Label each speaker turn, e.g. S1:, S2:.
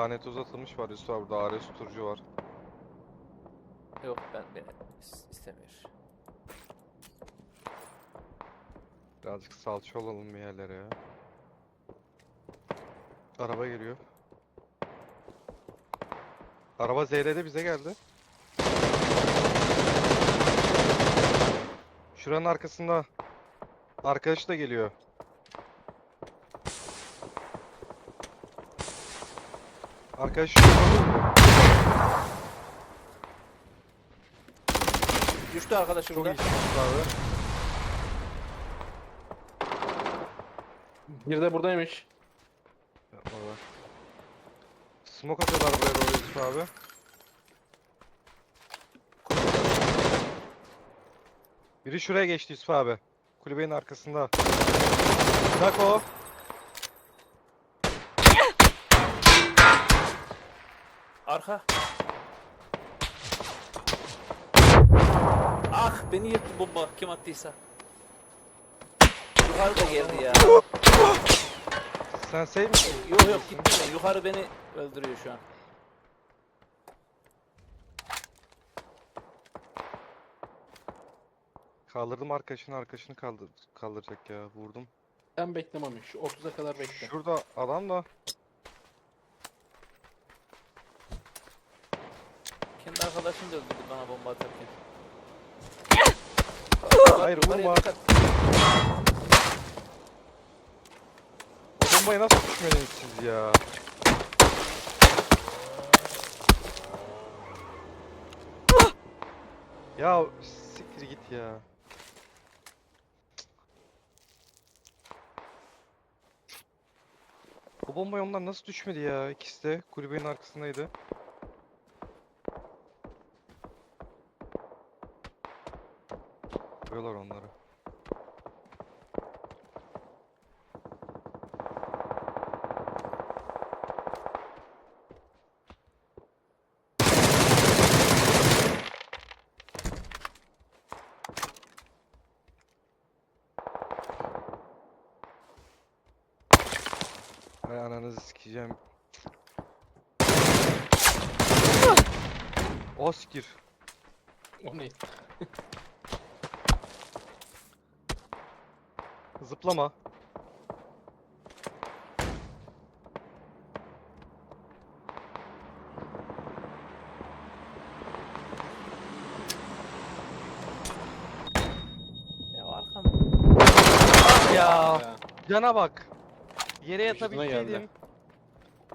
S1: KNT uzatılmış var Yusuf abi. Burada ARS tuturucu var.
S2: Yok ben, is- istemiyor.
S1: Birazcık salça olalım bir yerlere ya. Araba geliyor. Araba ZR'de bize geldi. Şuranın arkasında. Arkadaşı da geliyor. Arkadaş
S2: Düştü arkadaşım
S1: çok
S2: da.
S1: iyi çıkmış abi.
S3: Bir de buradaymış.
S1: Yapma be. Smoke atıyorlar buraya doğru Yusuf abi. Biri şuraya geçti Yusuf abi. Kulübenin arkasında. Bak o.
S2: Arka. Ah beni yırttı bomba kim attıysa. Yukarı da geldi ya.
S1: Sen save misin?
S2: Yok yok gittim ben. Yukarı beni öldürüyor şu an.
S1: Kaldırdım arkadaşını arkadaşını kaldır kaldıracak ya. Vurdum.
S3: Sen beklememiş. Şu 30'a kadar bekle.
S1: Şurada adam da.
S2: Kendi arkadaşım da öldürdü bana bomba atarken.
S1: Hayır vurma.
S2: dikkat.
S1: O bombaya nasıl düşmediniz siz ya? Ya siktir git ya. O bomba onlar nasıl düşmedi ya? İkisi de kulübenin arkasındaydı. Koyuyorlar onları. Ay ananızı sikeceğim. O sikir.
S3: O ne?
S1: Zıplama.
S2: Ya arkam.
S1: Ya
S3: Ya.
S1: cana bak. Yere
S3: geldi.
S1: yatabilseydim.